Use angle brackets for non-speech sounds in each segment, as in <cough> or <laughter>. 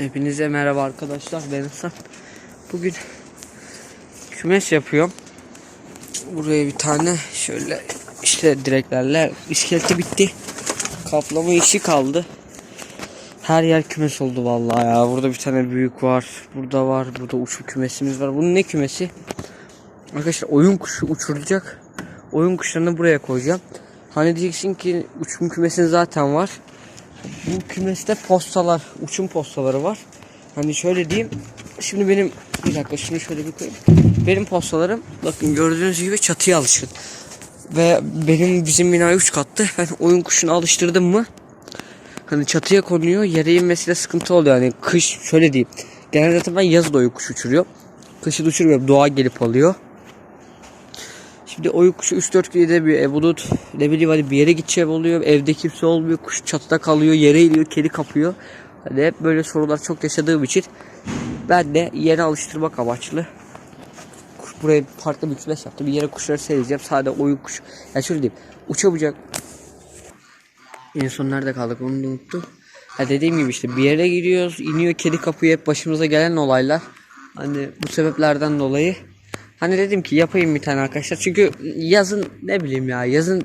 Hepinize merhaba arkadaşlar ben Hasan. Bugün kümes yapıyorum. Buraya bir tane şöyle işte direklerle iskeleti bitti. Kaplama işi kaldı. Her yer kümes oldu vallahi ya. Burada bir tane büyük var. Burada var. Burada uçum kümesimiz var. Bunun ne kümesi? Arkadaşlar oyun kuşu uçurulacak. Oyun kuşlarını buraya koyacağım. Hani diyeceksin ki uçum kümesin zaten var. Bu kümeste postalar, uçum postaları var. Hani şöyle diyeyim. Şimdi benim bir dakika şunu şöyle bir koyayım. Benim postalarım bakın gördüğünüz gibi çatıya alışkın. Ve benim bizim bina 3 kattı. Ben <laughs> oyun kuşunu alıştırdım mı? Hani çatıya konuyor. Yere inmesiyle sıkıntı oluyor. Hani kış şöyle diyeyim. Genelde zaten ben yazın da oyun kuşu uçuruyorum. Kışı uçurmuyorum. Doğa gelip alıyor. Şimdi oyun kuşu 3-4 günde bir ev bulut ne bileyim hani bir yere gideceğim oluyor. Evde kimse olmuyor. Kuş çatıda kalıyor. Yere iniyor. Kedi kapıyor. Hani hep böyle sorunlar çok yaşadığım için ben de yere alıştırmak amaçlı buraya farklı bir kümes yaptım. Bir yere kuşları seyredeceğim. Sadece oyun kuş. Ya şöyle diyeyim. Uçamayacak. En son nerede kaldık onu da unuttum. Ha dediğim gibi işte bir yere giriyoruz. iniyor kedi kapıyor. Hep başımıza gelen olaylar. Hani bu sebeplerden dolayı Hani dedim ki yapayım bir tane arkadaşlar. Çünkü yazın ne bileyim ya yazın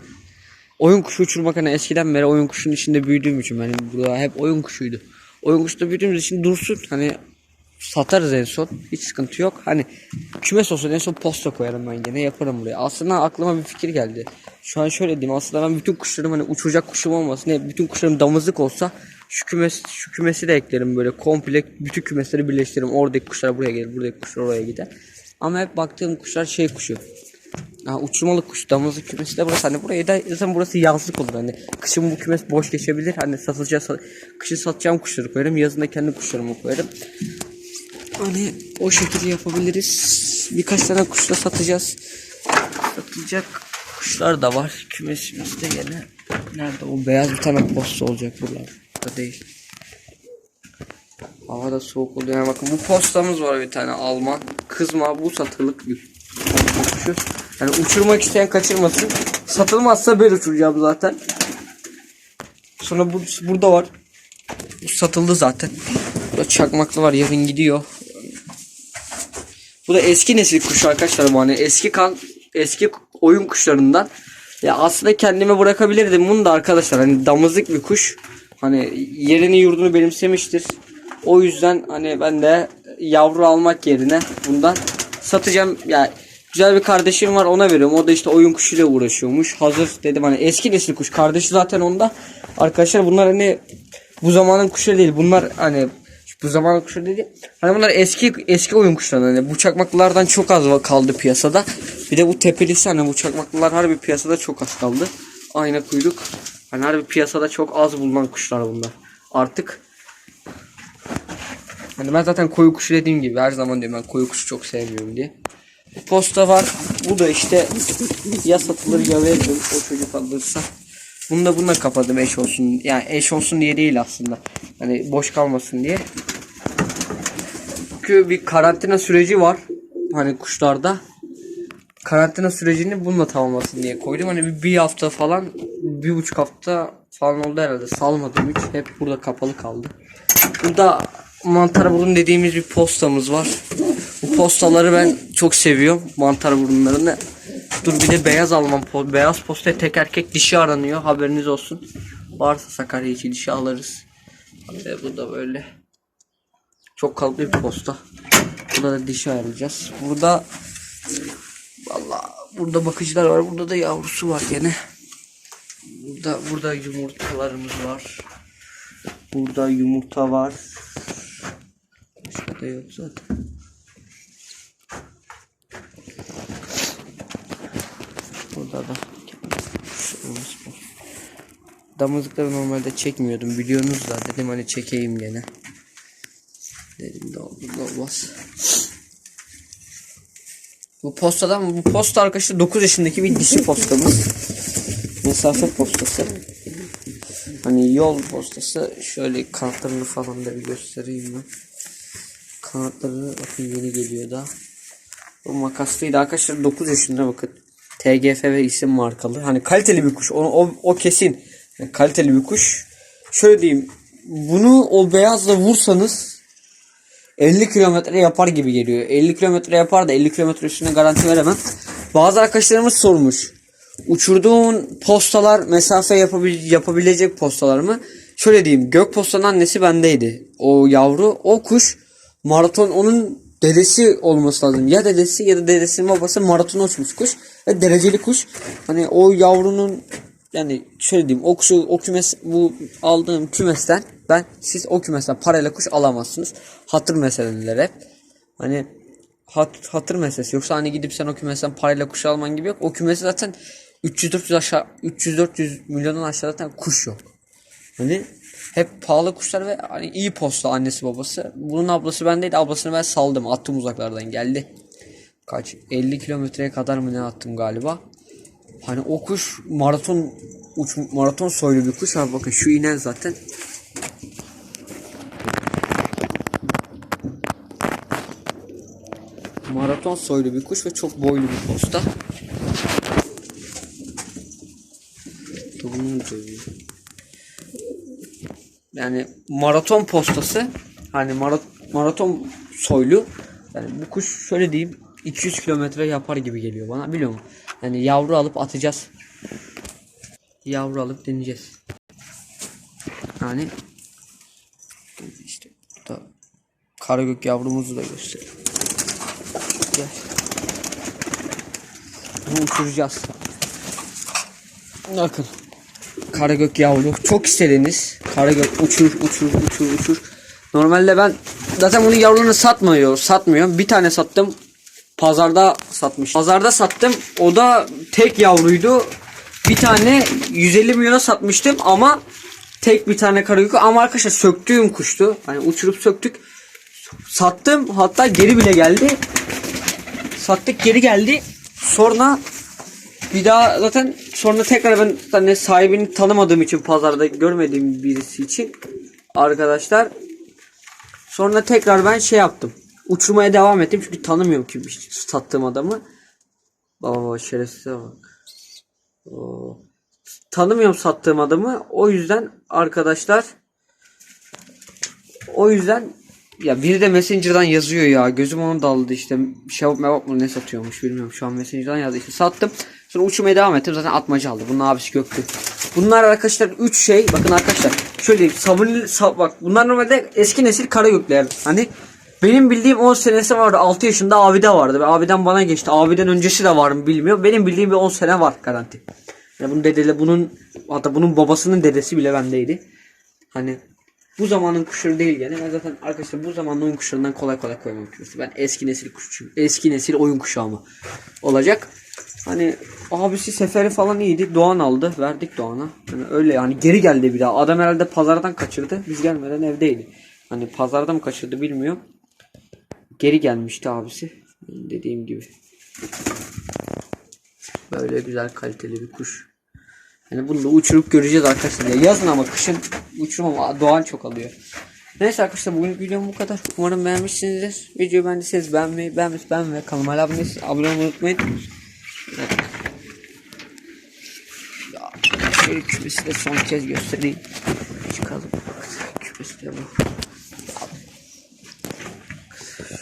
oyun kuşu uçurmak hani eskiden beri oyun kuşunun içinde büyüdüğüm için hani burada hep oyun kuşuydu. Oyun kuşunda büyüdüğümüz için dursun hani satarız en son hiç sıkıntı yok. Hani kümes olsun en son posta koyarım ben gene yaparım buraya. Aslında aklıma bir fikir geldi. Şu an şöyle diyeyim aslında ben bütün kuşlarım hani uçuracak kuşum olmasın. Hep bütün kuşlarım damızlık olsa şu kümes şu kümesi de eklerim böyle komple bütün kümesleri birleştiririm. Oradaki kuşlar buraya gelir, buradaki kuşlar oraya gider. Ama hep baktığım kuşlar şey kuşu. Ha, uçurmalı kuş damızlık kümesi de burası. Hani burayı da zaten burası yazlık olur. Hani kışın bu kümes boş geçebilir. Hani satılacak kışın satacağım kuşları koyarım. Yazın da kendi kuşlarımı koyarım. Hani o şekilde yapabiliriz. Birkaç tane kuş da satacağız. Satılacak kuşlar da var. Kümesimizde gene. Nerede o beyaz bir tane posta olacak buralarda değil. Hava da soğuk oluyor. Yani bakın bu postamız var bir tane Alman. Kızma bu satılık bir kuşu. Yani uçurmak isteyen kaçırmasın. Satılmazsa ben uçuracağım zaten. Sonra bu, burada var. Bu satıldı zaten. Burada çakmaklı var yarın gidiyor. Bu da eski nesil kuş arkadaşlar bu hani eski kan eski oyun kuşlarından. Ya aslında kendime bırakabilirdim bunu da arkadaşlar hani damızlık bir kuş. Hani yerini yurdunu benimsemiştir. O yüzden hani ben de yavru almak yerine bundan satacağım. Yani güzel bir kardeşim var ona veriyorum. O da işte oyun kuşuyla uğraşıyormuş. Hazır dedim hani eski nesil kuş. Kardeşi zaten onda. Arkadaşlar bunlar hani bu zamanın kuşları değil. Bunlar hani bu zamanın kuşları değil. Hani bunlar eski eski oyun kuşları. Hani bu çakmaklılardan çok az kaldı piyasada. Bir de bu tepelisi hani bu çakmaklılar harbi piyasada çok az kaldı. Ayna kuyruk. Hani harbi piyasada çok az bulunan kuşlar bunlar. Artık Hani ben zaten koyu kuşu dediğim gibi her zaman diyorum ben koyu kuşu çok sevmiyorum diye. Posta var. Bu da işte ya satılır ya veririm o çocuk alırsa. Bunu da bununla kapadım eş olsun. Yani eş olsun diye değil aslında. Hani boş kalmasın diye. Çünkü bir karantina süreci var. Hani kuşlarda. Karantina sürecini bununla tamamlasın diye koydum. Hani bir, bir hafta falan, bir buçuk hafta falan oldu herhalde. Salmadım hiç. Hep burada kapalı kaldı. Burada mantar burun dediğimiz bir postamız var. Bu postaları ben çok seviyorum. Mantar burunlarını. Dur bir de beyaz almam. Po- Beyaz postaya tek erkek dişi aranıyor. Haberiniz olsun. Varsa Sakarya içi dişi alırız. Ve bu da böyle. Çok kalıplı bir posta. Burada da dişi ayarlayacağız. Burada Vallahi burada bakıcılar var. Burada da yavrusu var gene. Burada burada yumurtalarımız var. Burada yumurta var. Başka da yok zaten. Burada da kuşlarımız var. Damızlıkları normalde çekmiyordum biliyorsunuz da dedim hani çekeyim gene. Dedim de oldu da olmaz. Bu postadan bu posta arkadaşlar 9 yaşındaki bir dişi postamız. Mesafe postası. Hani yol postası. Şöyle kanatlarını falan da bir göstereyim ben. Kanatları bakın yeni geliyor da. Bu makaslıydı arkadaşlar 9 yaşında bakın. TGF ve isim markalı. Hani kaliteli bir kuş. O, o, o kesin. Yani kaliteli bir kuş. Şöyle diyeyim. Bunu o beyazla vursanız 50 kilometre yapar gibi geliyor. 50 kilometre yapar da 50 kilometre üstüne garanti veremem. Bazı arkadaşlarımız sormuş. Uçurduğun postalar mesafe yapabil yapabilecek postalar mı? Şöyle diyeyim. Gök postanın annesi bendeydi. O yavru, o kuş maraton onun dedesi olması lazım. Ya dedesi ya da dedesinin babası maraton uçmuş kuş. Ve dereceli kuş. Hani o yavrunun yani şöyle diyeyim o kuşu o kümes bu aldığım kümesten ben siz o kümesten parayla kuş alamazsınız. Hatır meseleleri. Hani hat, hatır meselesi. Yoksa hani gidip sen o kümesten parayla kuş alman gibi yok. O kümesi zaten 300-400 aşağı 300-400 milyondan aşağı zaten kuş yok. Hani hep pahalı kuşlar ve hani iyi posta annesi babası. Bunun ablası bendeydi. Ablasını ben saldım. Attım uzaklardan geldi. Kaç? 50 kilometreye kadar mı ne attım galiba. Hani o kuş maraton uç maraton soylu bir kuş abi bakın şu inen zaten maraton soylu bir kuş ve çok boylu bir posta. Tohumu dövüyor. Yani maraton postası hani mara- maraton soylu yani bu kuş şöyle diyeyim 200 kilometre yapar gibi geliyor bana biliyor musun? Yani yavru alıp atacağız. Yavru alıp deneyeceğiz. Yani işte da karagök yavrumuzu da göstereyim. Gel. Bunu uçuracağız. Bakın. Karagök yavru. Çok istediniz. Karagök uçur uçur uçur uçur. Normalde ben zaten bunun yavrularını satmıyor. Satmıyorum. Bir tane sattım. Pazarda satmış. Pazarda sattım. O da tek yavruydu. Bir tane 150 milyona satmıştım ama tek bir tane karagök ama arkadaşlar söktüğüm kuştu. Hani uçurup söktük. Sattım hatta geri bile geldi. Sattık geri geldi. Sonra bir daha zaten sonra tekrar ben hani sahibini tanımadığım için pazarda görmediğim birisi için arkadaşlar sonra tekrar ben şey yaptım. Uçurmaya devam ettim çünkü tanımıyorum kim sattığım adamı. Baba baba şerefsize bak. Oo. Tanımıyorum sattığım adamı. O yüzden arkadaşlar o yüzden ya biri de Messenger'dan yazıyor ya. Gözüm onu daldı işte. Şevap mevap mı ne satıyormuş bilmiyorum. Şu an Messenger'dan yazdı işte. Sattım. Sonra uçmaya devam ettim. Zaten atmaca aldı. Bunun abisi Göktü. Bunlar arkadaşlar 3 şey. Bakın arkadaşlar. Şöyle diyeyim. Sabunlu, sa- bak bunlar normalde eski nesil kara gökler. Hani benim bildiğim 10 senesi vardı. 6 yaşında abide vardı. Ve abiden bana geçti. Abiden öncesi de var mı bilmiyorum. Benim bildiğim bir 10 sene var garanti. Yani bunun dedeli bunun hatta bunun babasının dedesi bile bendeydi. Hani bu zamanın kuşları değil yani. Ben zaten arkadaşlar bu zamanın oyun kuşlarından kolay kolay koymam kümesi. Ben eski nesil kuşçuyum. Eski nesil oyun kuşağı mı olacak. Hani abisi seferi falan iyiydi. Doğan aldı. Verdik Doğan'a. Yani öyle yani geri geldi bir daha. Adam herhalde pazardan kaçırdı. Biz gelmeden evdeydi. Hani pazarda mı kaçırdı bilmiyorum. Geri gelmişti abisi. Dediğim gibi. Böyle güzel kaliteli bir kuş. Yani bunu da uçurup göreceğiz arkadaşlar. Ya yazın ama kışın uçurum doğan çok alıyor. Neyse arkadaşlar bugün videom bu kadar. Umarım beğenmişsinizdir. Videoyu beğendiyseniz beğenmeyi, beğenmiş, beğen ve kanalıma abone olmayı unutmayın. Ya, şöyle kümesi de son kez göstereyim. Çıkalım. Kümesi de bu.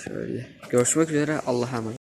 Şöyle. Görüşmek üzere. Allah'a emanet.